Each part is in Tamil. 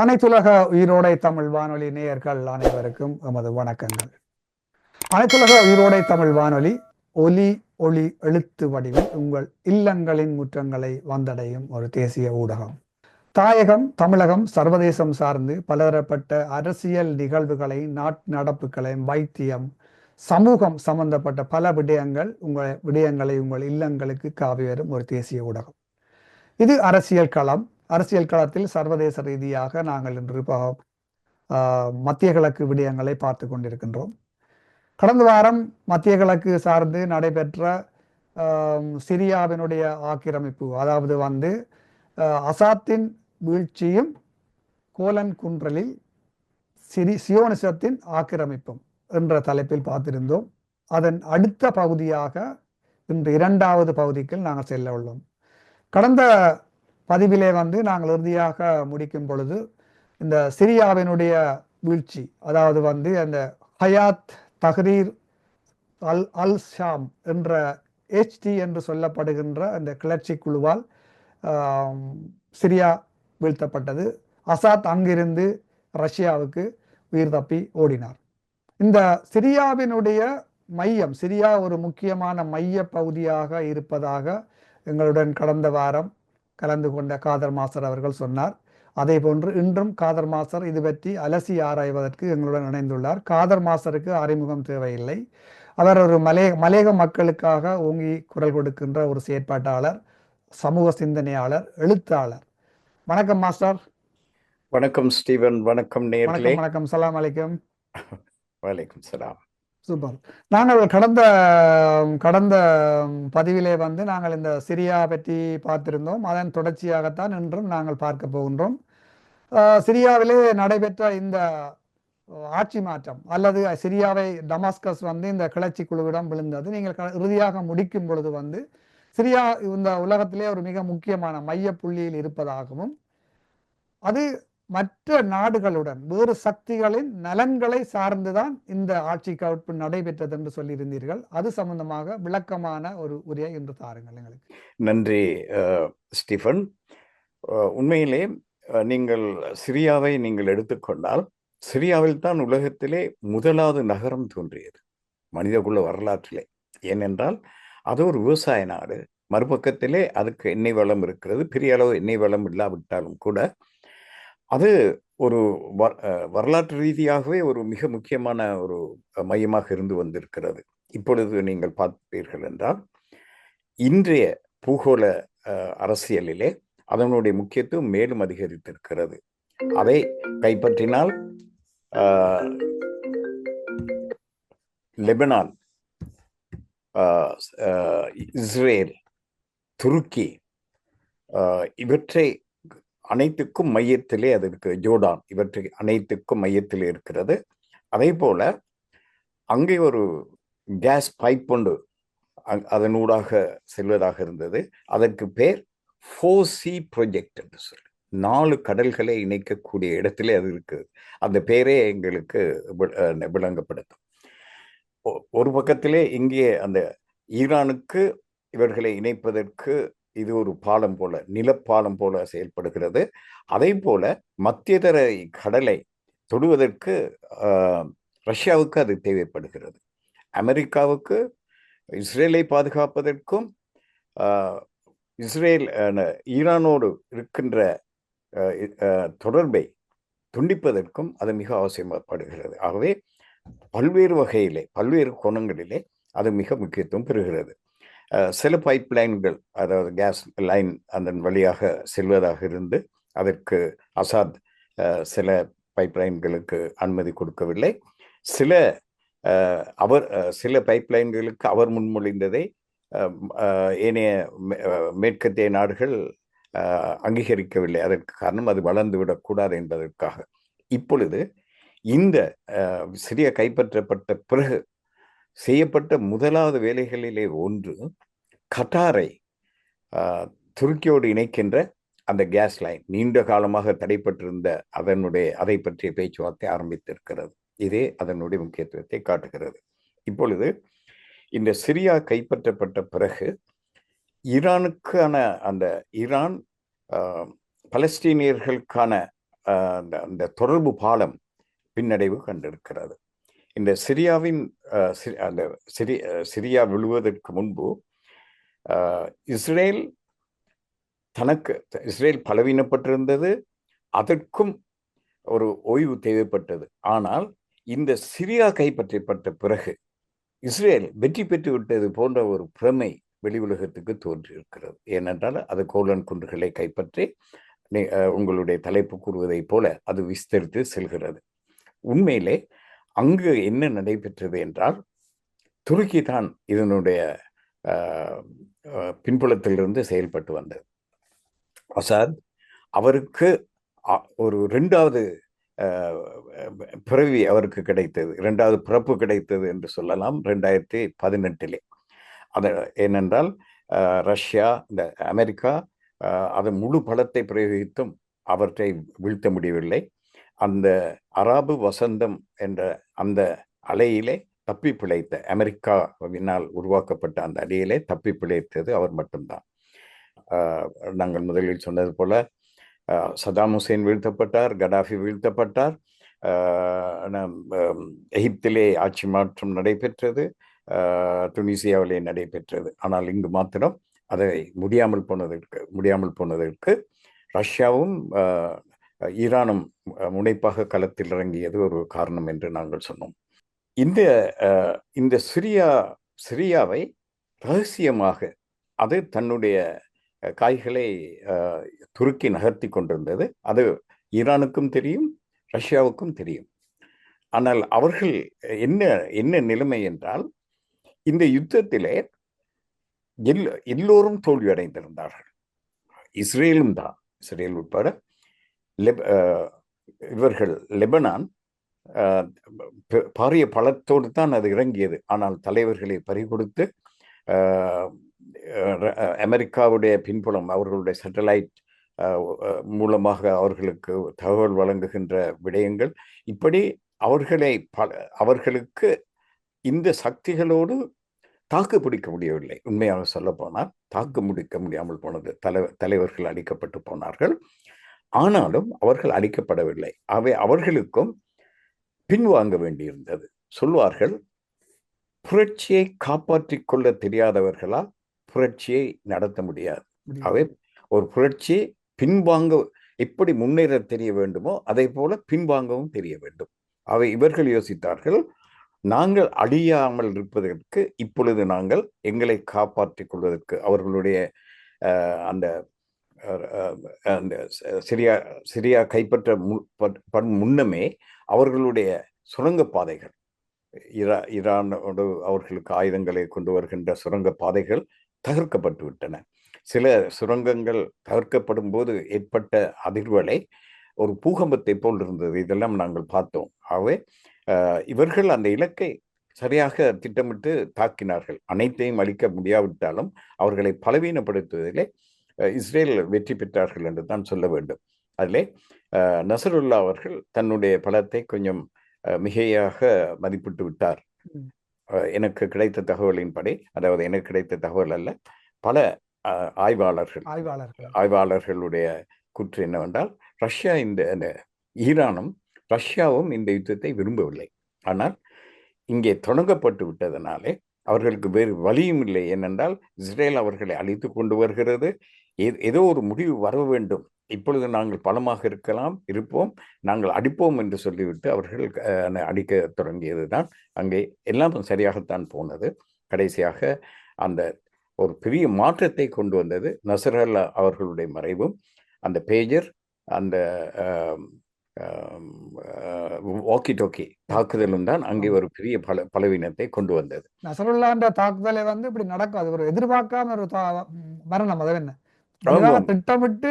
அனைத்துலக உயிரோடை தமிழ் வானொலி நேயர்கள் அனைவருக்கும் எமது வணக்கங்கள். அனைத்துலக உயிரோடை தமிழ் வானொலி ஒலி ஒளி எழுத்து வடிவில் உங்கள் இல்லங்களின் முற்றங்களை வந்தடையும் ஒரு தேசிய ஊடகம். தாயகம் தமிழகம் சர்வதேசம் சார்ந்து பலதரப்பட்ட அரசியல் நிகழ்வுகளை நாட்டு நடப்புகளை வைத்தியம் சமூகம் சம்பந்தப்பட்ட பல விடயங்கள் உங்கள் விடயங்களை உங்கள் இல்லங்களுக்கு காவி வரும் ஒரு தேசிய ஊடகம். இது அரசியல் களம் அரசியல் களத்தில் சர்வதேச ரீதியாக நாங்கள் இன்று மத்திய கிழக்கு விடயங்களை பார்த்து கொண்டிருக்கின்றோம். கடந்த வாரம் மத்திய கிழக்கு சார்ந்து நடைபெற்ற சிரியாவினுடைய ஆக்கிரமிப்பு அதாவது வந்து அசாத்தின் வீழ்ச்சியும் கோலன் குன்றலில் சிரி சியோனிசத்தின் ஆக்கிரமிப்பும் என்ற தலைப்பில் பார்த்திருந்தோம். அதன் அடுத்த பகுதியாக இன்று இரண்டாவது பகுதிக்கு நாங்கள் செல்ல உள்ளோம். கடந்த பதிவிலே வந்து நாங்கள் இறுதியாக முடிக்கும் பொழுது இந்த சிரியாவினுடைய வீழ்ச்சி அதாவது வந்து அந்த Hayat Tahrir al al Sham என்ற ஹெச்டி என்று சொல்லப்படுகின்ற அந்த கிளர்ச்சி குழுவால் சிரியா வீழ்த்தப்பட்டது. அசாத் அங்கிருந்து ரஷ்யாவுக்கு உயிர் தப்பி ஓடினார். இந்த சிரியாவினுடைய மையம் சிரியா ஒரு முக்கியமான மைய பகுதியாக இருப்பதாக எங்களுடன் கடந்த வாரம் கலந்து கொண்ட காதர் மாஸ்டர் அவர்கள் சொன்னார். அதே போன்று இன்றும் காதர் மாஸ்டர் இது பற்றி அலசி ஆராய்வதற்கு எங்களுடன் இணைந்துள்ளார். காதர் மாஸ்டருக்கு அறிமுகம் தேவையில்லை. அவர் ஒரு மலே மலேக மக்களுக்காக ஓங்கி குரல் கொடுக்கின்ற ஒரு செயற்பாட்டாளர் சமூக சிந்தனையாளர் எழுத்தாளர். வணக்கம் மாஸ்டர். வணக்கம் ஸ்டீவன். வணக்கம் நேர்களே. வணக்கம் வணக்கம். சலாம் அலைக்கும் வலைக்கும் சலாம். சூப்பர். நாங்கள் கடந்த கடந்த பதிவிலே வந்து நாங்கள் இந்த சிரியா பற்றி பார்த்திருந்தோம். அதன் தொடர்ச்சியாகத்தான் இன்றும் நாங்கள் பார்க்க போகின்றோம். சிரியாவிலே நடைபெற்ற இந்த ஆட்சி மாற்றம் அல்லது சிரியாவை டமாஸ்கஸ் வந்து இந்த கிளர்ச்சி குழுவிடம் விழுந்தது. நீங்கள் க- இறுதியாக முடிக்கும் பொழுது வந்து சிரியா இந்த உலகத்திலே ஒரு மிக முக்கியமான மைய புள்ளியில் இருப்பதாகவும் அது மற்ற நாடுகளுடன் வேறு சக்திகளின் நலன்களை சார்ந்துதான் இந்த ஆட்சி கவுட்பு நடைபெற்றது என்று சொல்லியிருந்தீர்கள். அது சம்பந்தமாக விளக்கமான ஒரு உரையை இன்று தாருங்கள் எங்களுக்கு. நன்றி ஸ்டீஃபன். உண்மையிலே நீங்கள் சிரியாவை நீங்கள் எடுத்துக்கொண்டால் சிரியாவில் தான் உலகத்திலே முதலாவது நகரம் தோன்றியது மனிதகுல வரலாற்றிலே. ஏனென்றால் அது ஒரு விவசாய நாடு. மறுபக்கத்திலே அதுக்கு எண்ணெய் வளம் இருக்கிறது. பெரிய அளவு எண்ணெய் வளம் இல்லாவிட்டாலும் கூட அது ஒரு வரலாற்று ரீதியாகவே ஒரு மிக முக்கியமான ஒரு மையமாக இருந்து வந்திருக்கிறது. இப்பொழுது நீங்கள் பார்ப்பீர்கள் என்றால் இன்றைய பூகோள அரசியலிலே அதனுடைய முக்கியத்துவம் மேலும் அதிகரித்திருக்கிறது. அதை கைப்பற்றினால் லெபனான் இஸ்ரேல் துருக்கி இவற்றை அனைத்துக்கும் மையத்திலே அது இருக்கு. ஜோர்டான் இவற்றை அனைத்துக்கும் மையத்திலே இருக்கிறது. அதே போல அங்கே ஒரு கேஸ் பைப் ஒன்று அ- அதனூடாக செல்வதாக இருந்தது. அதற்கு பேர் ஃபோசி ப்ரொஜெக்ட் என்று சொல்லி நாலு கடல்களை இணைக்கக்கூடிய இடத்திலே அது இருக்குது. அந்த பேரே எங்களுக்கு விளங்கப்படுத்தும். ஒ- ஒரு பக்கத்திலே இங்கே அந்த ஈரானுக்கு இவர்களை இணைப்பதற்கு இது ஒரு பாலம் போல நிலப்பாலம் போல செயல்படுகிறது. அதே போல மத்தியதர கடலை தொடுவதற்கு ரஷ்யாவுக்கு அது தேவைப்படுகிறது. அமெரிக்காவுக்கு இஸ்ரேலை பாதுகாப்பதற்கும் இஸ்ரேல் ஈரானோடு இருக்கின்ற தொடர்பை துண்டிப்பதற்கும் அது மிக அவசியப்படுகிறது ஆகவே பல்வேறு வகையிலே பல்வேறு கோணங்களிலே அது மிக முக்கியத்துவம் பெறுகிறது. சில பைப் லைன்கள் அதாவது கேஸ் லைன் அதன் வழியாக செல்வதாக இருந்து அதற்கு அசாத் சில பைப் லைன்களுக்கு அனுமதி கொடுக்கவில்லை. சில அவர் சில பைப் லைன்களுக்கு அவர் முன்மொழிந்ததை ஏனைய மே- மேற்கத்திய நாடுகள் அங்கீகரிக்கவில்லை. அதற்கு காரணம் அது வளர்ந்து விடக்கூடாது என்பதற்காக. இப்பொழுது இந்த சிறிய கைப்பற்றப்பட்ட பிறகு செய்யப்பட்ட முதலாவது வேலைகளிலே ஒன்று கட்டாரை துருக்கியோடு இணைக்கின்ற அந்த கேஸ் லைன். நீண்ட காலமாக தடைப்பட்டிருந்த அதனுடைய அதை பற்றிய பேச்சுவார்த்தை ஆரம்பித்திருக்கிறது. இதே அதனுடைய முக்கியத்துவத்தை காட்டுகிறது. இப்பொழுது இந்த சிரியா கைப்பற்றப்பட்ட பிறகு ஈரானுக்கான அந்த ஈரான் பலஸ்தீனியர்களுக்கான அந்த அந்த தொடர்பு பாலம் பின்னடைவு கண்டிருக்கிறது. இந்த சிரியாவின் அந்த சிரி சிரியா விழுவதற்கு முன்பு இஸ்ரேல் தனக்கு இஸ்ரேல் பலவீனப்பட்டிருந்தது அதற்கும் ஒரு ஓய்வு தேவைப்பட்டது. ஆனால் இந்த சிரியா கைப்பற்றப்பட்ட பிறகு இஸ்ரேல் வெற்றி பெற்று விட்டது போன்ற ஒரு பிரமை வெளி உலகத்துக்கு தோன்றியிருக்கிறது. ஏனென்றால் அது கோலன் குன்றுகளை கைப்பற்றி நீ- உங்களுடைய தலைப்பு கூறுவதைப் போல அது விஸ்தரித்து செல்கிறது. உண்மையிலே அங்கு என்ன நடைபெற்றது என்றால் துருக்கி தான் இதனுடைய பின்புலத்திலிருந்து செயல்பட்டு வந்தது. அசாத் அவருக்கு அ- ஒரு ரெண்டாவது பிறவி அவருக்கு கிடைத்தது. இரண்டாவது பிறப்பு கிடைத்தது என்று சொல்லலாம் ரெண்டாயிரத்தி பதினெட்டிலே. அது ஏனென்றால் ரஷ்யா இந்த அமெரிக்கா அதன் முழு பலத்தை பிரயோகித்தும் அவற்றை வீழ்த்த முடியவில்லை. அந்த அராபு வசந்தம் என்ற அந்த அலையிலே தப்பி பிழைத்த அமெரிக்காவினால் உருவாக்கப்பட்ட அந்த அலையிலே தப்பி பிழைத்தது அவர் மட்டும்தான். நாங்கள் முதலில் சொன்னது போல சதாம் ஹுசேன் வீழ்த்தப்பட்டார் கடாஃபி வீழ்த்தப்பட்டார் எகிப்திலே ஆட்சி மாற்றம் நடைபெற்றது துனிசியாவிலே நடைபெற்றது. ஆனால் இங்கு மாத்திரம் அதை முடியாமல் போனதற்கு முடியாமல் போனதற்கு ரஷ்யாவும் ஈரானும் முனைப்பாக களத்தில் இறங்கியது ஒரு காரணம் என்று நாங்கள் சொன்னோம். இந்த இந்த சிரியா சிரியாவை ரகசியமாக அது தன்னுடைய காய்களை துருக்கி நகர்த்தி கொண்டிருந்தது. அது ஈரானுக்கும் தெரியும் ரஷ்யாவுக்கும் தெரியும். ஆனால் அவர்கள் என்ன என்ன நிலைமை என்றால் இந்த யுத்தத்திலே எல் எல்லோரும் தோல்வியடைந்திருந்தார்கள். இஸ்ரேலும் தான் இஸ்ரேல் உட்பட லெப் இவர்கள் லெபனான் பாரிய பலத்தோடு தான் அது இறங்கியது. ஆனால் தலைவர்களை பறிகொடுத்து அமெரிக்காவுடைய பின்புலம் அவர்களுடைய சேட்டலைட் மூலமாக அவர்களுக்கு தகவல் வழங்குகின்ற விடயங்கள் இப்படி அவர்களை பல அவர்களுக்கு இந்த சக்திகளோடு தாக்கு பிடிக்க முடியவில்லை. உண்மையாக சொல்ல போனால் தாக்கு முடிக்க முடியாமல் போனது. தலை தலைவர்கள் அழிக்கப்பட்டு போனார்கள். ஆனாலும் அவர்கள் அழிக்கப்படவில்லை. அவை அவர்களுக்கும் பின்வாங்க வேண்டியிருந்தது. சொல்வார்கள் புரட்சியை காப்பாற்றிக் கொள்ள தெரியாதவர்களால் புரட்சியை நடத்த முடியாது. அவை ஒரு புரட்சி பின்வாங்க எப்படி முன்னேற தெரிய வேண்டுமோ அதை போல பின்வாங்கவும் தெரிய வேண்டும். அவை இவர்கள் யோசித்தார்கள் நாங்கள் அழியாமல் இருப்பதற்கு இப்பொழுது நாங்கள் எங்களை காப்பாற்றிக் கொள்வதற்கு அவர்களுடைய அந்த அந்த சிரியா சிரியா கைப்பற்ற முன் பட்- முன்னமே அவர்களுடைய சுரங்க பாதைகள் ஈரா ஈரானோடு அவர்களுக்கு ஆயுதங்களை கொண்டு வருகின்ற சுரங்க பாதைகள் தகர்க்கப்பட்டு விட்டன. சில சுரங்கங்கள் தகர்க்கப்படும் போது ஏற்பட்ட அதிர்வலை ஒரு பூகம்பத்தை போல் இருந்தது. இதெல்லாம் நாங்கள் பார்த்தோம். ஆகவே இவர்கள் அந்த இலக்கை சரியாக திட்டமிட்டு தாக்கினார்கள். அனைத்தையும் அளிக்க முடியாவிட்டாலும் அவர்களை பலவீனப்படுத்துவதிலே இஸ்ரேல் வெற்றி பெற்றார்கள் என்று தான் சொல்ல வேண்டும். அதிலே நசருல்லா அவர்கள் தன்னுடைய பலத்தை கொஞ்சம் மிகையாக மதிப்பிட்டு விட்டார். எனக்கு கிடைத்த தகவலின்படி அதாவது எனக்கு கிடைத்த தகவல் அல்ல பல ஆய்வாளர்கள் ஆய்வாளர்கள். ஆய்வாளர்களுடைய கூற்று என்னவென்றால் ரஷ்யா இந்த ஈரானும் ரஷ்யாவும் இந்த யுத்தத்தை விரும்பவில்லை. ஆனால் இங்கே தொடங்கப்பட்டு விட்டதனாலே அவர்களுக்கு வேறு வழியும் இல்லை. ஏனென்றால் இஸ்ரேல் அவர்களை அழித்து கொண்டு வருகிறது. ஏதோ ஒரு முடிவு வர வேண்டும். இப்பொழுது நாங்கள் பலமாக இருக்கலாம் இருப்போம். நாங்கள் அடிப்போம் என்று சொல்லிவிட்டு அவர்கள் அடிக்க தொடங்கியது தான் அங்கே எல்லாம் சரியாகத்தான் போனது. கடைசியாக அந்த ஒரு பெரிய மாற்றத்தை கொண்டு வந்தது நசரல்லா அவர்களுடைய மறைவும். அந்த பேஜர் அந்த வாக்கி டோக்கி தாக்குதலும் தான் அங்கே ஒரு பெரிய பல பலவீனத்தை கொண்டு வந்தது. நசருல்லான்ற தாக்குதலை வந்து இப்படி நடக்காது. ஒரு எதிர்பார்க்காம ஒரு மரணம் அது என்ன திட்டமிட்டு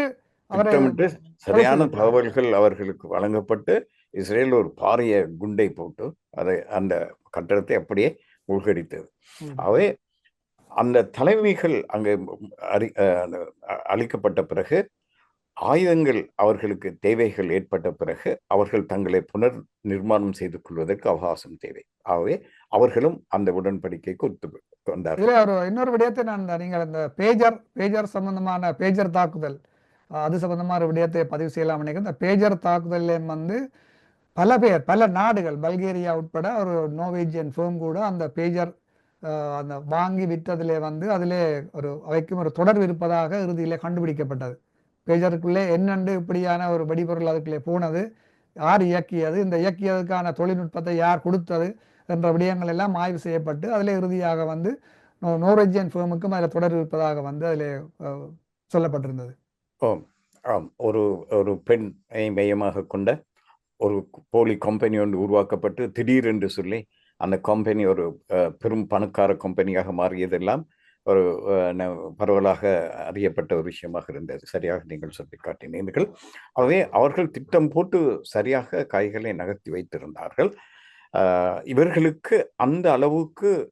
திட்டமிட்டு சரியான. தகவல்கள் அவர்களுக்கு வழங்கப்பட்டு இஸ்ரேல் ஒரு பாரிய குண்டை போட்டு அதை அந்த கட்டடத்தை அப்படியே மூழ்கடித்தது. ஆகவே அந்த தலைமைகள் அங்கே அறி அளிக்கப்பட்ட பிறகு ஆயுதங்கள் அவர்களுக்கு தேவைகள் ஏற்பட்ட பிறகு அவர்கள் தங்களை புனர் நிர்மாணம் செய்து கொள்வதற்கு அவகாசம் தேவை ஆகவே அவர்களும் அந்த உடன்படிக்கைக்கு ஒத்து கொண்டார். இதுல ஒரு இன்னொரு விடயத்தை நான் நீங்கள் இந்த பேஜர் பேஜர் சம்பந்தமான பேஜர் தாக்குதல் அது சம்பந்தமான ஒரு விடயத்தை பதிவு செய்யலாம் நினைக்கிறேன். இந்த பேஜர் தாக்குதல் வந்து பல பேர் பல நாடுகள் பல்கேரியா உட்பட ஒரு நோவேஜியன் ஃபேம் கூட அந்த பேஜர் அந்த வாங்கி விற்றதிலே வந்து அதில் ஒரு அவைக்கும் ஒரு தொடர்பு இருப்பதாக இறுதியில் கண்டுபிடிக்கப்பட்டது. பேஜருக்குள்ளே என்னென்று இப்படியான ஒரு வெடிபொருள் அதுக்குள்ளே போனது யார் இயக்கியது இந்த இயக்கியதுக்கான தொழில்நுட்பத்தை யார் கொடுத்தது என்ற விடயங்கள் எல்லாம் ஆய்வு செய்யப்பட்டு அதில் இறுதியாக வந்து நோ- நோர்வேஜியன் ஃபேமுக்கும் அதில் தொடர் இருப்பதாக வந்து அதில் சொல்லப்பட்டிருந்தது. ஓம் ஆம். ஒரு ஒரு பெண்ணை மையமாக கொண்ட ஒரு போலி கம்பெனி ஒன்று உருவாக்கப்பட்டு திடீரென்று சொல்லி அந்த கம்பெனி ஒரு பெரும் பணக்கார கம்பெனியாக மாறியதெல்லாம் ஒரு பரவலாக அறியப்பட்ட ஒரு விஷயமாக இருந்தது. சரியாக நீங்கள் சொல்லி காட்டினீர்கள். ஆகவே அவர்கள் திட்டம் போட்டு சரியாக காய்களை நகர்த்தி வைத்திருந்தார்கள். இவர்களுக்கு அந்த அளவுக்கு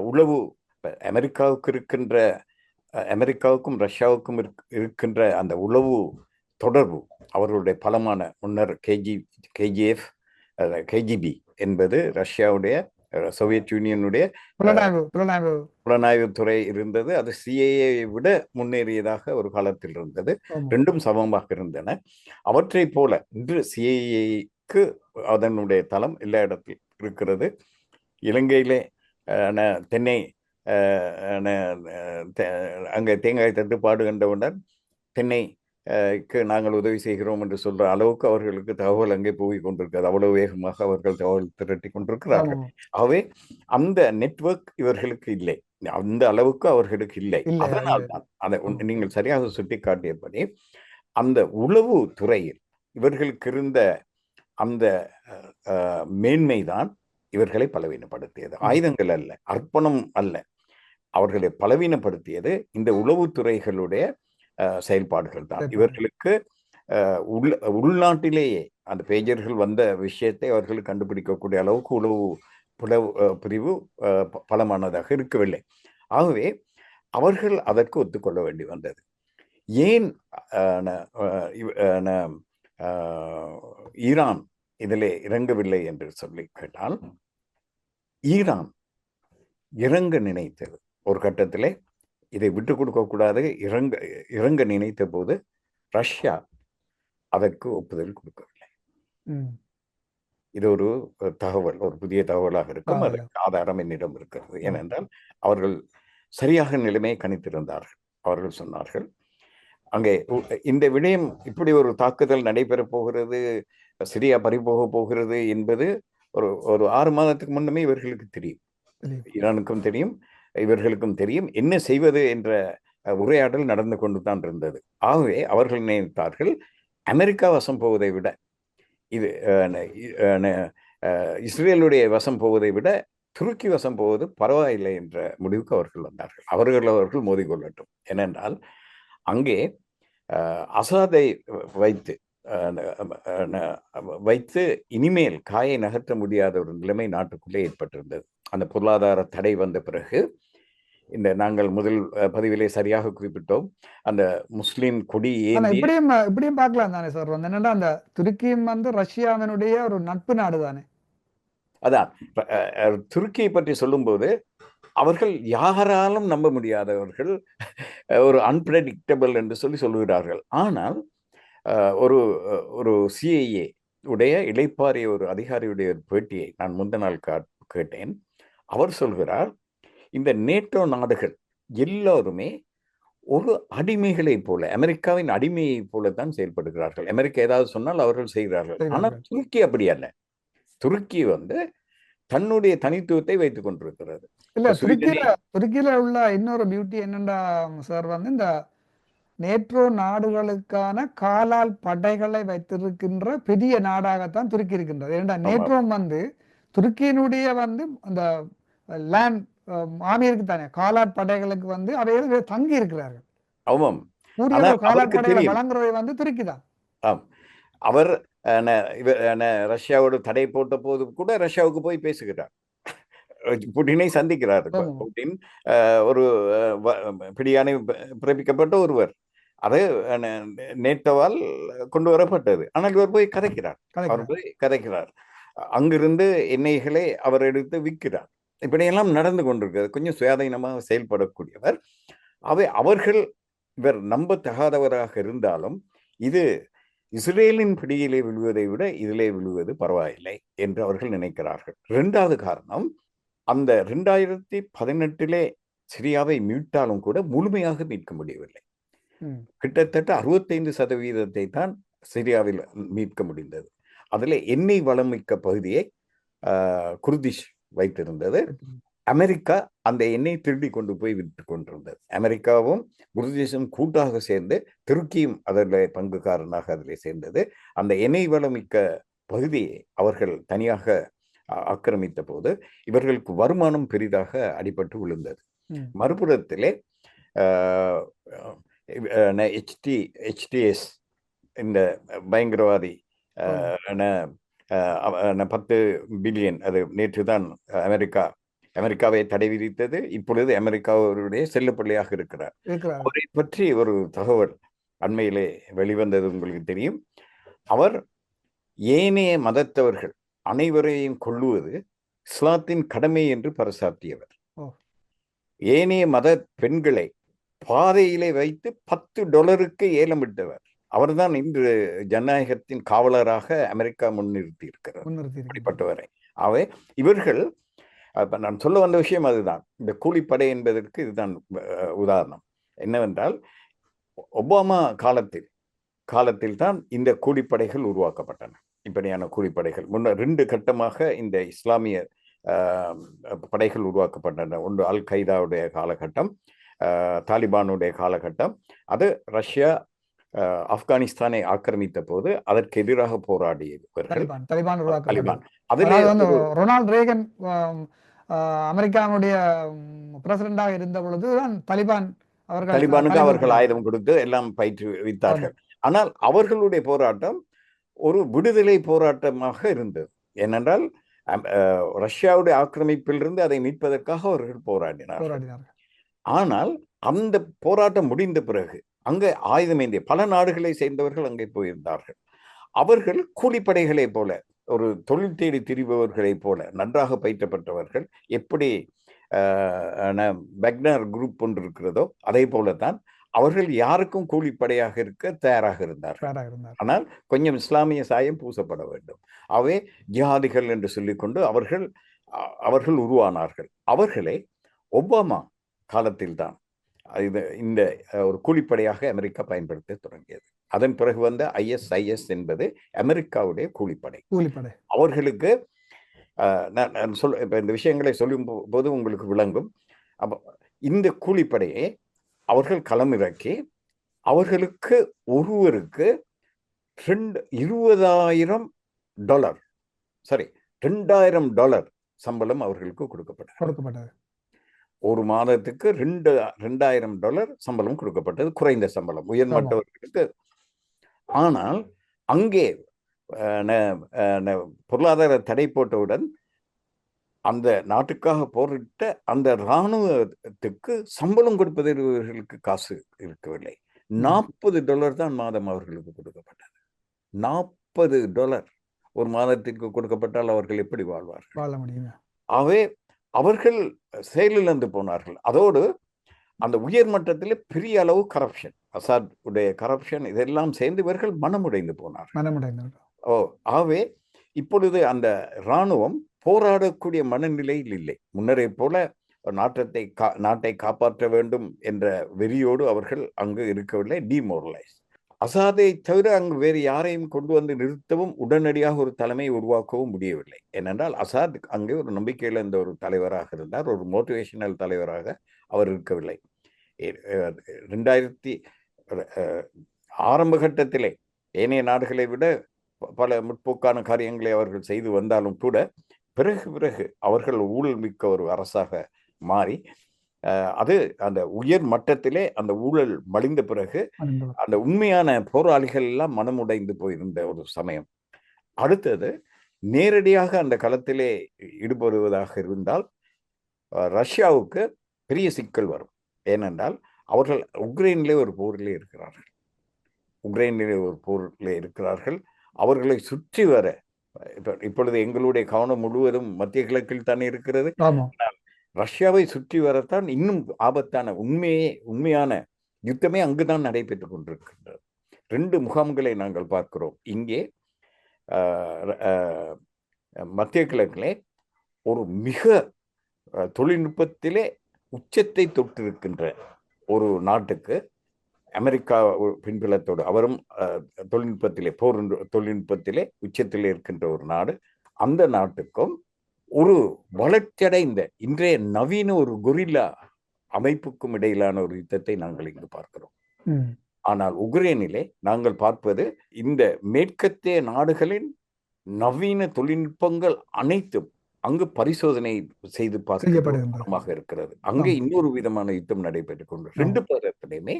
உளவு அமெரிக்காவுக்கு இருக்கின்ற அமெரிக்காவுக்கும் ரஷ்யாவுக்கும் இருக்- இருக்கின்ற அந்த உளவு தொடர்பு அவர்களுடைய பலமான முன்னர் கேஜி கேஜிஎஃப் கேஜிபி என்பது ரஷ்யாவுடைய சோவியத் யூனியனுடைய புலனாய்வு புலனாய்வுத்துறை இருந்தது. அது சிஏஏ விட முன்னேறியதாக ஒரு காலத்தில் இருந்தது. ரெண்டும் சமமாக இருந்தன. அவற்றை போல இன்று சிஐஏக்கு அதனுடைய தளம் எல்லா இடத்தில் இருக்கிறது. இலங்கையிலே தென்னை அங்கே தேங்காய் தட்டுப்பாடு கண்டவுடன் தென்னை அஹ், க்கு நாங்கள் உதவி செய்கிறோம் என்று சொல்ற அளவுக்கு அவர்களுக்கு தகவல் அங்கே போய் கொண்டிருக்கிறது. அவ்வளவு வேகமாக அவர்கள் தகவல் திரட்டி கொண்டிருக்கிறார்கள். ஆகவே அந்த நெட்வொர்க் இவர்களுக்கு இல்லை. அந்த அளவுக்கு அவர்களுக்கு இல்லை. அதனால். தான் அதை நீங்கள் சரியாக சுட்டிக்காட்டியபடி அந்த உளவு துறையில் இவர்களுக்கு இருந்த அந்த அஹ், மேன்மைதான் இவர்களை பலவீனப்படுத்தியது. ஆயுதங்கள் அல்ல அர்ப்பணம் அல்ல. அவர்களை பலவீனப்படுத்தியது இந்த உளவுத்துறைகளுடைய செயல்பாடுகள் தான். இவர்களுக்கு உள் உள்நாட்டிலேயே அந்த பேஜர்கள் வந்த விஷயத்தை அவர்கள் கண்டுபிடிக்கக்கூடிய அளவுக்கு உளவு புலவு பிரிவு பலமானதாக இருக்கவில்லை. ஆகவே அவர்கள் அதற்கு ஒத்துக்கொள்ள வேண்டி வந்தது. ஏன் ஈரான் இதிலே இறங்கவில்லை என்று சொல்லி கேட்டால் ஈரான் இறங்க நினைத்தது. ஒரு கட்டத்திலே இதை விட்டு கொடுக்க கூடாது இறங்க இறங்க நினைத்த போது ரஷ்யா அதற்கு ஒப்புதல் கொடுக்கவில்லை. இது ஒரு தகவல் ஒரு புதிய தகவலாக இருக்கும். அதற்கு ஆதாரம் என்னிடம் இருக்கிறது. ஏனென்றால் அவர்கள் சரியாக நிலைமையை கணித்திருந்தார்கள். அவர்கள் சொன்னார்கள் அங்கே இந்த விடயம் இப்படி ஒரு தாக்குதல் நடைபெறப் போகிறது சிரியா பறிபோக போகிறது என்பது ஒரு ஒரு ஆறு மாதத்துக்கு முன்னமே இவர்களுக்கு தெரியும். ஈரானுக்கும் தெரியும் இவர்களுக்கும் தெரியும். என்ன செய்வது என்ற உரையாடல் நடந்து கொண்டு தான் இருந்தது. ஆகவே அவர்கள் நினைத்தார்கள் அமெரிக்கா வசம் போவதை விட இது இஸ்ரேலுடைய வசம் போவதை விட துருக்கி வசம் போவது பரவாயில்லை என்ற முடிவுக்கு அவர்கள் வந்தார்கள். அவர்கள் அவர்கள் மோதிக்கொள்ளட்டும் ஏனென்றால் அங்கே அசாதை வைத்து வைத்து இனிமேல் காயை நகர்த்த முடியாத ஒரு நிலைமை நாட்டுக்குள்ளே ஏற்பட்டிருந்தது. அந்த பொருளாதார தடை வந்த பிறகு இந்த நாங்கள் முதல் பதிவிலே சரியாக குறிப்பிட்டோம். அந்த முஸ்லிம் கொடி இப்படியும் இப்படியும் பார்க்கலாம் தானே சார். வந்து என்னன்னா அந்த துருக்கியும் வந்து ரஷ்யாவினுடைய ஒரு நட்பு நாடு தானே அதான் துருக்கியை பற்றி சொல்லும்போது அவர்கள் யாராலும் நம்ப முடியாதவர்கள் ஒரு அன்பிரடிக்டபிள் என்று சொல்லி சொல்லுகிறார்கள். ஆனால் ஒரு ஒரு சிஐஏ உடைய இளைப்பாறிய ஒரு அதிகாரியுடைய ஒரு பேட்டியை நான் முந்த நாள் கேட்டேன். அவர் சொல்கிறார் இந்த நேட்டோ நாடுகள் எல்லோருமே ஒரு அடிமைகளைப் போல அமெரிக்காவின் அடிமையைப் போல தான் செயல்படுகிறார்கள். அமெரிக்கா ஏதாவது சொன்னால் அவர்கள் செய்கிறார்கள். ஆனால். துருக்கி அப்படி அல்ல. துருக்கி வந்து தன்னுடைய தனித்துவத்தை வைத்துக் கொண்டிருக்கிறது. இல்ல துருக்கியில துருக்கியில உள்ள இன்னொரு பியூட்டி என்னண்டா சார் வந்து இந்த நேற்றோ நாடுகளுக்கான காலால் படைகளை வைத்திருக்கின்ற பெரிய நாடாகத்தான் துருக்கி இருக்கின்றது. ஏன்டா நேற்றோ வந்து துருக்கியினுடைய வந்து அந்த லேண்ட் ஆமி இருக்கு தானே காலாட் படைகளுக்கு வந்து அவைகள் தங்கி இருக்கிறார்கள். ஆமாம். காலாட் படைகளை தெரியும். வழங்குறது வந்து துருக்கி தான் ஆம். அவர் ரஷ்யாவோட தடை போட்ட போது கூட ரஷ்யாவுக்கு போய் பேசுகிறார். புட்டினை சந்திக்கிறார். புட்டின் ஒரு அஹ், வ- பிடியாணை ப- பிறப்பிக்கப்பட்ட ஒருவர். அது நேட்டோவால் கொண்டு வரப்பட்டது. ஆனால் இவர் போய் கதைக்கிறார் அவர். போய் கதைக்கிறார் அங்கிருந்து எண்ணெய்களை அவர் எடுத்து விற்கிறார். இப்படியெல்லாம் நடந்து கொண்டிருக்கிறது. கொஞ்சம் சுயாதீனமாக செயல்படக்கூடியவர். அவை அவர்கள் இவர் நம்பத்தகாதவராக இருந்தாலும் இது இஸ்ரேலின் பிடியிலே விழுவதை விட இதிலே விழுவது பரவாயில்லை என்று அவர்கள் நினைக்கிறார்கள். இரண்டாவது காரணம் அந்த ரெண்டாயிரத்தி பதினெட்டிலே சிரியாவை மீட்டாலும் கூட முழுமையாக மீட்க முடியவில்லை. கிட்டத்தட்ட அறுபத்தைந்து சதவீதத்தை தான் சிரியாவில் மீட்க முடிந்தது. அதில் எண்ணெய் வளமிக்க பகுதியை குர்திஷ் வைத்திருந்தது. அமெரிக்கா அந்த எண்ணெய் திருடி கொண்டு போய் விற்று கொண்டிருந்தது. அமெரிக்காவும் குர்திஷும் கூட்டாக சேர்ந்து துருக்கியும் அதில் பங்குக்காரனாக அதில் சேர்ந்தது. அந்த எண்ணெய் வளமிக்க பகுதியை அவர்கள் தனியாக ஆக்கிரமித்த போது இவர்களுக்கு வருமானம் பெரிதாக அடிபட்டு விழுந்தது. மறுபுறத்திலே ஹெச்டி ஹெச்டிஎஸ் இந்த பயங்கரவாதி பத்து பில்லியன் அது நேற்று தான் அமெரிக்கா அமெரிக்காவை தடை விதித்தது இப்பொழுது அமெரிக்காவுடைய செல்லுப்பிள்ளையாக இருக்கிறார். அவரை பற்றி ஒரு தகவல் அண்மையிலே வெளிவந்தது உங்களுக்கு தெரியும். அவர் ஏனைய மதத்தவர்கள் அனைவரையும் கொள்ளுவது இஸ்லாத்தின் கடமை என்று பறைசாற்றியவர் ஓ. ஏனைய மத பெண்களை பாதையிலே வைத்து பத்து டாலருக்கு ஏலமிட்டவர் அவர்தான் இன்று ஜனநாயகத்தின் காவலராக அமெரிக்கா முன்னிறுத்தி இருக்கிறார் முன்னிறுத்தி இருக்கிறார். அப்படிப்பட்டவரை. அவை இவர்கள் அப்ப நான் சொல்ல வந்த விஷயம் அதுதான். இந்த கூலிப்படை என்பதற்கு இதுதான் உதாரணம். என்னவென்றால் ஒபாமா காலத்தில் காலத்தில் தான் இந்த கூலிப்படைகள் உருவாக்கப்பட்டன. இப்படியான கூலிப்படைகள். முன்ன ரெண்டு கட்டமாக இந்த இஸ்லாமிய படைகள் உருவாக்கப்பட்டன. ஒன்று அல் கைதாவுடைய காலகட்டம் தாலிபானுடைய காலகட்டம். அது ரஷ்யா ஆப்கானிஸ்தானை ஆக்கிரமித்த போது அதற்கு எதிராக போராடியவர்கள் தலிபான் அதிலே ரொனால்ட் ரேகன் அமெரிக்காவுடைய பிரசிடண்டாக இருந்த பொழுதுதான் தலிபான் அவர்கள் தலிபானுக்கு அவர்கள் ஆயுதம் கொடுத்து எல்லாம் பயிற்றுவித்தார்கள். ஆனால் அவர்களுடைய போராட்டம் ஒரு விடுதலை போராட்டமாக இருந்தது. ஏனென்றால் ரஷ்யாவுடைய ஆக்கிரமிப்பிலிருந்து அதை மீட்பதற்காக அவர்கள் போராடினார்கள். ஆனால் அந்த போராட்டம் முடிந்த பிறகு அங்கே ஆயுதமேந்திய பல நாடுகளை சேர்ந்தவர்கள் அங்கே போயிருந்தார்கள். அவர்கள் கூலிப்படைகளைப் போல ஒரு தொழில் தேடி திரிபவர்களைப் போல நன்றாக பயிற்றப்பட்டவர்கள் எப்படி பெக்னர் குரூப் ஒன்று இருக்கிறதோ அதே போலத்தான் அவர்கள் யாருக்கும் கூலிப்படையாக இருக்க தயாராக இருந்தார் ஆனால் கொஞ்சம் இஸ்லாமிய சாயம் பூசப்பட வேண்டும். அவை ஜிஹாதிகள் என்று சொல்லிக்கொண்டு அவர்கள் அவர்கள் உருவானார்கள். அவர்களை ஒபாமா காலத்தில்தான் இது இந்த ஒரு கூலிப்படையாக அமெரிக்கா பயன்படுத்த தொடங்கியது. அதன் பிறகு வந்த ஐஎஸ்ஐஎஸ் என்பது அமெரிக்காவுடைய கூலிப்படை. கூலிப்படை. அவர்களுக்கு நான் சொல் இப்போ இந்த விஷயங்களை சொல்லும் போது உங்களுக்கு விளங்கும். அப்போ இந்த கூலிப்படையை அவர்கள் களமிறக்கி அவர்களுக்கு ஒருவருக்கு ரெண்டு இருபதாயிரம் டாலர் சரி ரெண்டாயிரம் டாலர் சம்பளம் அவர்களுக்கு கொடுக்கப்பட்டது. கொடுக்கப்பட்டது. ஒரு மாதத்துக்கு ரெண்டு ரெண்டாயிரம் டாலர் சம்பளம் கொடுக்கப்பட்டது. குறைந்த சம்பளம். உயர்மட்டவர்களுக்கு ஆனால் அங்கே பொருளாதார தடை போட்டவுடன் அந்த நாட்டுக்காக போரிட்ட அந்த இராணுவத்துக்கு சம்பளம் இவர்களுக்கு காசு இருக்கவில்லை. நாற்பது டாலர் தான் மாதம் அவர்களுக்கு கொடுக்கப்பட்டது. நாற்பது டாலர் ஒரு மாதத்திற்கு கொடுக்கப்பட்டால் அவர்கள் எப்படி வாழ்வார்கள்? வாழ முடியுமா? ஆகவே அவர்கள் செயலிழந்து போனார்கள். அதோடு அந்த உயர் மட்டத்தில் பெரிய அளவு கரப்ஷன் அசாத் உடைய கரப்ஷன் இதெல்லாம் சேர்ந்து இவர்கள் மனமுடைந்து போனார்கள். மனமுடைந்தார்கள் ஓ ஆகவே இப்பொழுது அந்த இராணுவம் போராடக்கூடிய மனநிலையில் இல்லை. முன்னரே போல நாட்டத்தை கா நாட்டை காப்பாற்ற வேண்டும் என்ற வெறியோடு அவர்கள் அங்கு இருக்கவில்லை. டிமோரலைஸ் அசாதை தவிர அங்கு வேறு யாரையும் கொண்டு வந்து நிறுத்தவும் உடனடியாக ஒரு தலைமை உருவாக்கவும் முடியவில்லை. ஏனென்றால் அசாத் அங்கே ஒரு நம்பிக்கை இழந்த ஒரு தலைவராக இருந்தார். ஒரு மோட்டிவேஷனல் தலைவராக அவர் இருக்கவில்லை. ரெண்டாயிரத்தி அஹ், ஆரம்ப கட்டத்திலே ஏனைய நாடுகளை விட பல முற்போக்கான காரியங்களை அவர்கள் செய்து வந்தாலும் கூட பிறகு பிறகு அவர்கள் ஊழல் மிக்க ஒரு அரசாக மாறி அது அந்த உயர் மட்டத்திலே அந்த ஊழல் மலிந்த பிறகு. அந்த உண்மையான போராளிகள் எல்லாம் மனமுடைந்து போயிருந்த ஒரு சமயம் அடுத்தது நேரடியாக அந்த களத்திலே ஈடுபடுவதாக இருந்தால் ரஷ்யாவுக்கு பெரிய சிக்கல் வரும் ஏனென்றால் அவர்கள் உக்ரைனிலே ஒரு போரிலே இருக்கிறார்கள். உக்ரைனிலே ஒரு போரிலே இருக்கிறார்கள். அவர்களை சுற்றி வர இப்ப இப்பொழுது எங்களுடைய கவனம் முழுவதும் மத்திய கிழக்கில் தானே இருக்கிறது. ரஷ்யாவை சுற்றி வரத்தான் இன்னும் ஆபத்தான உண்மையே உண்மையான யுத்தமே அங்குதான் நடைபெற்றுக் கொண்டிருக்கின்றது. ரெண்டு முகாம்களை நாங்கள் பார்க்கிறோம். இங்கே மத்திய கிழக்கிலே ஒரு மிக தொழில்நுட்பத்திலே உச்சத்தை தொட்டிருக்கின்ற ஒரு நாட்டுக்கு அமெரிக்கா பின்புலத்தோடு அவரும் தொழில்நுட்பத்திலே போர் தொழில்நுட்பத்திலே உச்சத்திலே இருக்கின்ற ஒரு நாடு அந்த நாட்டுக்கும் ஒரு வளர்ச்சியடைந்த இன்றைய நவீன ஒரு கொரில்லா அமைப்புக்கும் இடையிலான ஒரு யுத்தத்தை நாங்கள் இங்கு பார்க்கிறோம். ஆனால் உக்ரைனிலே நாங்கள் பார்ப்பது இந்த மேற்கத்திய நாடுகளின் நவீன தொழில்நுட்பங்கள் அனைத்தும் அங்கு பரிசோதனை செய்து பார்க்க செய்யப்படுகின்றது இருக்கிறது அங்கே. இன்னொரு விதமான யுத்தம் நடைபெற்றுக் கொண்டு. ரெண்டு பதத்திலையுமே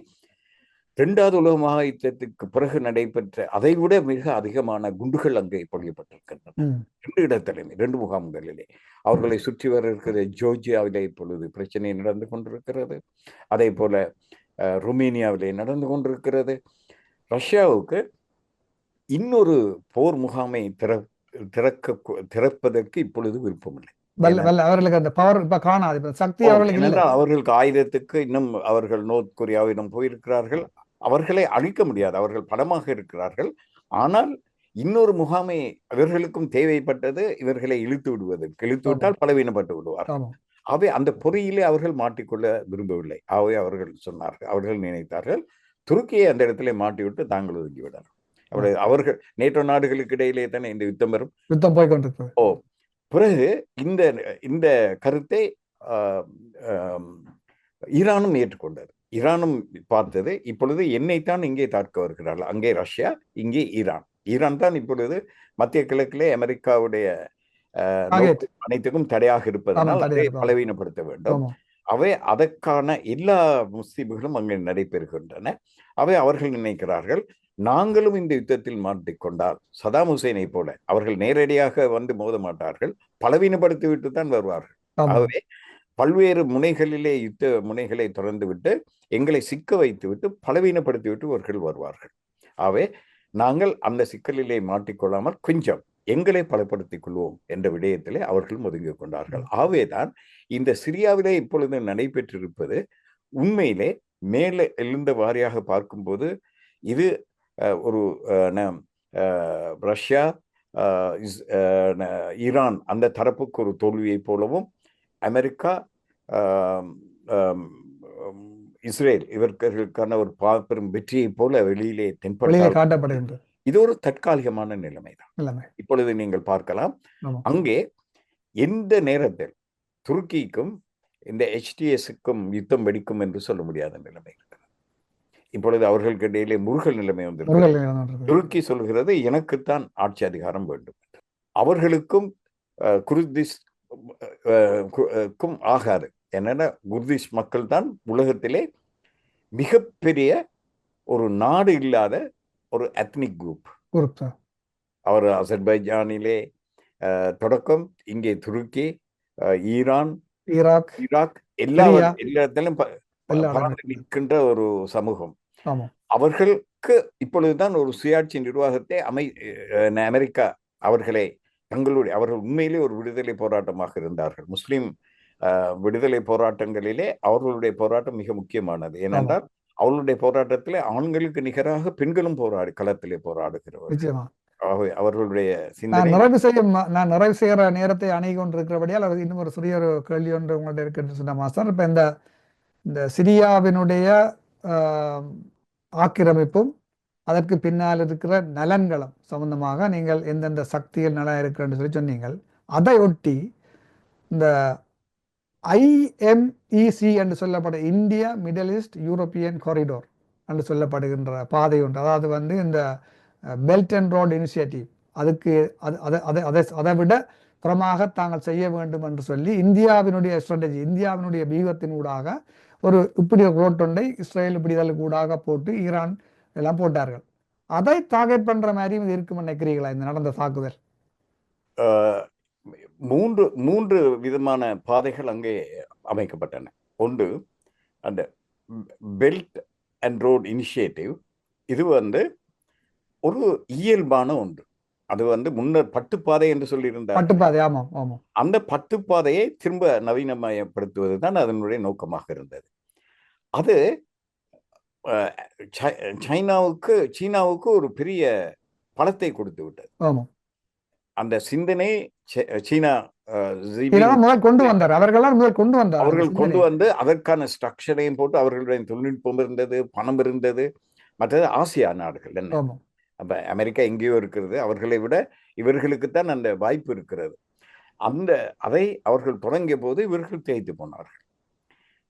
இரண்டாவது உலக மகா யுத்தத்துக்கு பிறகு நடைபெற்ற அதை விட மிக அதிகமான குண்டுகள் அங்கே பொழியப்பட்டிருக்கின்றன. ரெண்டு இடத்திலுமே ரெண்டு முகாம்களிலே அவர்களை சுற்றி வர இருக்கிற ஜோர்ஜியாவிலே இப்பொழுது பிரச்சனை நடந்து கொண்டிருக்கிறது அதே போல ருமேனியாவிலே நடந்து கொண்டிருக்கிறது ரஷ்யாவுக்கு இன்னொரு போர் முகாமை திற திறக்க திறப்பதற்கு இப்பொழுது விருப்பமில்லை. அவர்களுக்கு அந்த பவர் இப்ப காணாது. சக்தி அவர்களுக்கு அவர்களுக்கு ஆயுதத்துக்கு இன்னும் அவர்கள் நோர்த் கொரியாவிடம் போயிருக்கிறார்கள். அவர்களை அழிக்க முடியாது. அவர்கள் பலமாக இருக்கிறார்கள். ஆனால் இன்னொரு முகாமை இவர்களுக்கும் தேவைப்பட்டது இவர்களை இழுத்து விடுவதற்கு. இழுத்து விட்டால் பலவீனப்பட்டு விடுவார்கள். ஆகவே அந்த பொறியிலே அவர்கள் மாட்டிக்கொள்ள விரும்பவில்லை. ஆகவே அவர்கள் சொன்னார்கள் அவர்கள் நினைத்தார்கள் துருக்கியை அந்த இடத்திலே மாட்டிவிட்டு தாங்கள் ஒதுங்கி விடலாம் அவர்கள் நேட்டோ நாடுகளுக்கு இடையிலே தானே இந்த யுத்தம் வரும்? யுத்தம் போய் கொண்டிருக்கிறது ஓ பிறகு இந்த இந்த கருத்தை ஈரானும் ஏற்றுக்கொண்டது ஈரானும் பார்த்தது இப்பொழுது என்னைத்தான் இங்கே தாக்க வருகிறார்கள். அங்கே ரஷ்யா இங்கே ஈரான். ஈரான் தான் இப்பொழுது மத்திய கிழக்கிலே அமெரிக்காவுடைய அனைத்துக்கும் தடையாக இருப்பதனால் அதை. பலவீனப்படுத்த வேண்டும். அவை அதற்கான எல்லா முஸ்லிம்களும் அங்கே நடைபெறுகின்றன. அவை அவர்கள் நினைக்கிறார்கள் நாங்களும் இந்த யுத்தத்தில் மாட்டிக்கொண்டால் சதாம் ஹுசேனை போல அவர்கள் நேரடியாக வந்து மோத மாட்டார்கள் பலவீனப்படுத்தி விட்டு தான் வருவார்கள். ஆகவே பல்வேறு முனைகளிலே யுத்த முனைகளை திறந்து விட்டு எங்களை சிக்க வைத்து விட்டு பலவீனப்படுத்தி விட்டு அவர்கள் வருவார்கள். ஆகவே நாங்கள் அந்த சிக்கலிலே மாட்டிக்கொள்ளாமல் கொஞ்சம் எங்களை பலப்படுத்திக் கொள்வோம் என்ற விடயத்திலே அவர்கள் ஒதுங்கிக் கொண்டார்கள். ஆகவேதான் இந்த சிரியாவிலே இப்பொழுது நடைபெற்றிருப்பது உண்மையிலே மேலே எழுந்த வாரியாக பார்க்கும்போது இது ஒரு ரஷ்யா ஈரான் அந்த தரப்புக்கு ஒரு தோல்வியைப் போலவும் அமெரிக்கா இஸ்ரேல் இவர்களுக்கான ஒரு பாப்பெரும் வெற்றியைப் போல வெளியிலே காட்டப்படுகின்றது இது ஒரு தற்காலிகமான நிலைமைதான். நிலைமை. இப்பொழுது நீங்கள் பார்க்கலாம். அங்கே எந்த நேரத்தில் துருக்கிக்கும் இந்த HTS-க்கும் யுத்தம் வெடிக்கும் என்று சொல்ல முடியாத நிலைமை இருக்கிறது. இப்பொழுது அவர்களுக்கு இடையிலே முருகல் நிலைமை நடந்துட்டு துருக்கி சொல்கிறது எனக்குத்தான் ஆட்சி அதிகாரம் வேண்டும். அவர்களுக்கும் அஹ், குர்திஷ் அஹ், கு- அஹ், க்கும் ஆகாது. என்னன்னா குர்திஷ் மக்கள் தான் உலகத்திலே மிகப்பெரிய ஒரு நாடு இல்லாத ஒரு எத்னிக் குரூப் அவர் அசர்பைஜானிலே தொடக்கம் இங்கே துருக்கி ஈரான் ஈராக் ஈராக் எல்லா. எல்லா இடத்திலும் நிற்கின்ற ஒரு சமூகம். அவர்களுக்கு இப்பொழுதுதான் ஒரு சுயாட்சி நிர்வாகத்தை அமை அமெரிக்கா அவர்களை தங்களுடைய அவர்கள் உண்மையிலே ஒரு விடுதலை போராட்டமாக இருந்தார்கள். முஸ்லிம் விடுதலை போராட்டங்களிலே அவர்களுடைய போராட்டம் மிக முக்கியமானது. ஏனென்றால் அவர்களுடைய போராட்டத்திலே ஆண்களுக்கு நிகராக பெண்களும் போராடி களத்திலே போராடுகிறவர் அவர்களுடைய நான் நிறைவு செய்யும் நான் நிறைவு செய்கிற நேரத்தை அணுகி கொண்டிருக்கிறபடியால் இன்னும் ஒரு சிறிய ஒரு கேள்வி ஒன்று உங்கள்ட்ட இருக்குன்னு சொன்ன மாஸ்டர். இப்போ இந்த இந்த சிரியாவினுடைய ஆக்கிரமிப்பும் அதற்கு பின்னால் இருக்கிற நலன்களும் சம்பந்தமாக நீங்கள் எந்தெந்த சக்திகள் நலம் இருக்குன்னு சொல்லி சொன்னீங்கள். அதை ஒட்டி இந்த ஐஎம்இசி என்று சொல்லப்படும் இந்திய மிடில் ஈஸ்ட் யூரோப்பியன் காரிடோர் என்று சொல்லப்படுகின்ற பாதை ஒன்று. அதாவது வந்து இந்த பெல்ட் அண்ட் ரோட் இனிஷியேட்டிவ் அதுக்கு அது அதை அதை அதை அதை விட புறமாக தாங்கள் செய்ய வேண்டும் என்று சொல்லி இந்தியாவினுடைய ஸ்ட்ராட்டஜி இந்தியாவினுடைய வியூகத்தின் ஊடாக ஒரு இப்படி ஒரு குளோட்டொண்டை இஸ்ரேல் இப்படிதலுக்கு ஊடாக போட்டு ஈரான் எல்லாம் போட்டார்கள். அதை டார்கெட் பண்ற மாதிரியும் இது இருக்கும்னு நினைக்கிறீங்களா இந்த நடந்த தாக்குதல்? மூன்று மூன்று விதமான பாதைகள் அங்கே அமைக்கப்பட்டன. ஒன்று அந்த பெல்ட் அண்ட் ரோட் இனிஷியேட்டிவ் இது வந்து ஒரு இயல்பான ஒன்று. அது வந்து முன்னர் பட்டுப்பாதை என்று சொல்லியிருந்தார் பட்டுப்பாதை ஆமாம் ஆமாம். அந்த பட்டுப்பாதையை திரும்ப நவீனமயப்படுத்துவது தான் அதனுடைய நோக்கமாக இருந்தது. அது சைனாவுக்கு சீனாவுக்கு ஒரு பெரிய பலத்தை கொடுத்து விட்டது. அந்த சிந்தனை சீனா கொண்டு வந்தார். அவர்களால் முதல் கொண்டு வந்தார் அவர்கள் கொண்டு. வந்து அதற்கான ஸ்ட்ரக்சரையும் போட்டு அவர்களுடைய தொழில்நுட்பம் இருந்தது பணம் இருந்தது மற்றது ஆசியா நாடுகள் என்ன? அப்ப அமெரிக்கா எங்கேயோ இருக்கிறது. அவர்களை விட இவர்களுக்குத்தான் அந்த வாய்ப்பு இருக்கிறது. அந்த அதை அவர்கள் தொடங்கிய போது இவர்கள் தேய்த்து போனார்கள்.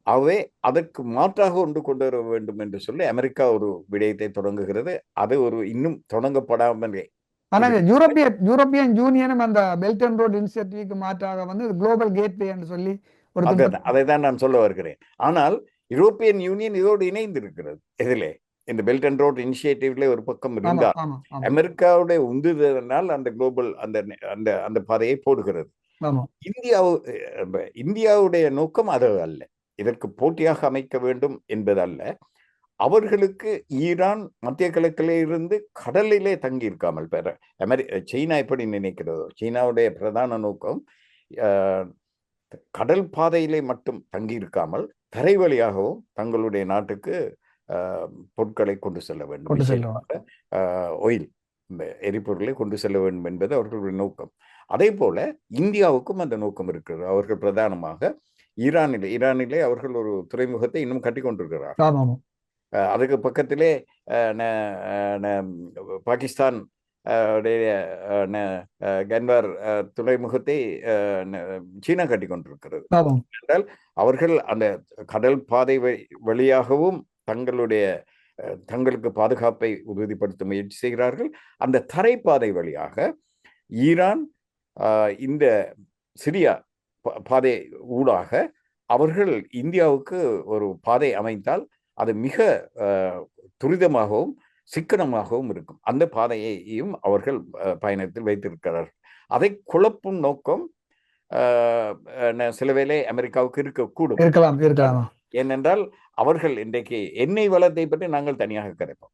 ஆகவே அதற்கு மாற்றாக ஒன்று கொண்டு வர வேண்டும் என்று சொல்லி அமெரிக்கா ஒரு விடயத்தை தொடங்குகிறது. அது ஒரு இன்னும் தொடங்கப்படாமலே ஆனா யூரோப்பிய யூரோப்பியன் யூனியனும் அந்த பெல்ட் அண்ட் ரோட் இனிஷியேட்டிவ்க்கு மாற்றாக வந்து குளோபல் கேட்வே என்று சொல்லி ஒரு அதை தான் நான் சொல்ல வருகிறேன். ஆனால் யூரோப்பியன் யூனியன் இதோடு இணைந்து இருக்கிறது இதிலே இந்த பெல்ட் அண்ட் ரோட் இனிஷியேட்டிவ்ல ஒரு பக்கம் இருந்தால் ஆமா அமெரிக்காவுடைய உந்துதலினால் அந்த குளோபல் அந்த அந்த அந்த பாதையை போடுகிறது. இந்தியாவு இந்தியாவுடைய நோக்கம் அது அல்ல. இதற்கு போட்டியாக அமைக்க வேண்டும் என்பது அல்ல. அவர்களுக்கு ஈரான் மத்திய கிழக்கிலே இருந்து கடலிலே தங்கி இருக்காமல் பெற அமெரி சீனா எப்படி நினைக்கிறதோ சீனாவுடைய பிரதான நோக்கம் கடல் பாதையிலே மட்டும் தங்கி இருக்காமல் தரை வழியாகவும் தங்களுடைய நாட்டுக்கு பொருட்களை கொண்டு செல்ல வேண்டும் இந்த எரிபொருளை கொண்டு செல்ல வேண்டும் என்பது அவர்களுடைய நோக்கம். அதே போல இந்தியாவுக்கும் அந்த நோக்கம் இருக்கிறது. அவர்கள் பிரதானமாக ஈரானிலே ஈரானிலே அவர்கள் ஒரு துறைமுகத்தை இன்னும் கட்டி கொண்டிருக்கிறார் ஆமா ஆமா. அஹ் அதுக்கு பக்கத்திலே பாகிஸ்தான் கன்வார் துறைமுகத்தை சீனா கட்டி கொண்டிருக்கிறது. என்றால் அவர்கள் அந்த கடல் பாதை வழி- வழியாகவும் தங்களுடைய தங்களுக்கு பாதுகாப்பை உறுதிப்படுத்த முயற்சி செய்கிறார்கள். அந்த தரைப்பாதை வழியாக ஈரான் இந்த சிரியா பாதை ஊடாக அவர்கள் இந்தியாவுக்கு ஒரு பாதை அமைத்தால் அது மிக அஹ், துரிதமாகவும் சிக்கனமாகவும் இருக்கும். அந்த பாதையையும் அவர்கள் பயணத்தில் வைத்திருக்கிறார்கள். அதை குழப்பும் நோக்கம் சில வேளை அமெரிக்காவுக்கு இருக்கக்கூடும். இருக்கலாம் இருக்கலாம். ஏனென்றால் அவர்கள் இன்றைக்கு எண்ணெய் வளத்தை பற்றி நாங்கள் தனியாக கரைப்போம்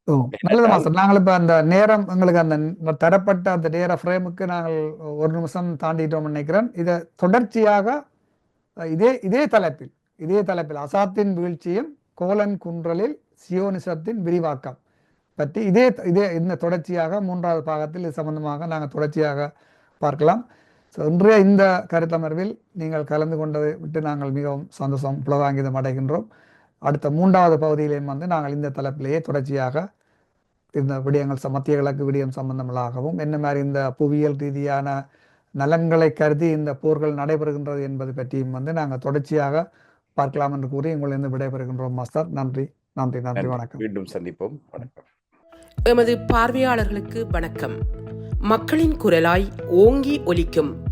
நாங்கள் இப்ப அந்த நேரம் எங்களுக்கு அந்த தரப்பட்ட அந்த நேர ஃப்ரேமுக்கு நாங்கள் ஒரு நிமிஷம் தாண்டிட்டோம் நினைக்கிறேன். இதை தொடர்ச்சியாக இதே இதே தலைப்பில் இதே தலைப்பில் அசாத்தின் வீழ்ச்சியும் கோலன் குன்றலில் சியோனிசத்தின் விரிவாக்கம் பற்றி இதே இதே இந்த தொடர்ச்சியாக மூன்றாவது பாகத்தில் இது சம்பந்தமாக நாங்கள் தொடர்ச்சியாக பார்க்கலாம். ஸோ இன்றைய இந்த கருத்தமர்வில் நீங்கள் கலந்து கொண்டதை விட்டு நாங்கள் மிகவும் சந்தோஷம் புலகாங்கிதம் அடைகின்றோம். அடுத்த மூன்றாவது பகுதியிலேயும் வந்து நாங்கள் இந்த தலைப்பிலேயே தொடர்ச்சியாக இந்த விடயங்கள் மத்திய கிழக்கு விடயம் சம்பந்தங்களாகவும் என்ன மாதிரி இந்த புவியியல் ரீதியான நலன்களை கருதி இந்த போர்கள் நடைபெறுகின்றது என்பது பற்றியும் வந்து நாங்கள் தொடர்ச்சியாக பார்க்கலாம் என்று கூறி உங்களிருந்து விடைபெறுகின்றோம் மாஸ்டர். நன்றி. நன்றி நன்றி நன்றி. வணக்கம். மீண்டும் சந்திப்போம். வணக்கம். எமது பார்வையாளர்களுக்கு வணக்கம். மக்களின் குரலாய் ஓங்கி ஒலிக்கும்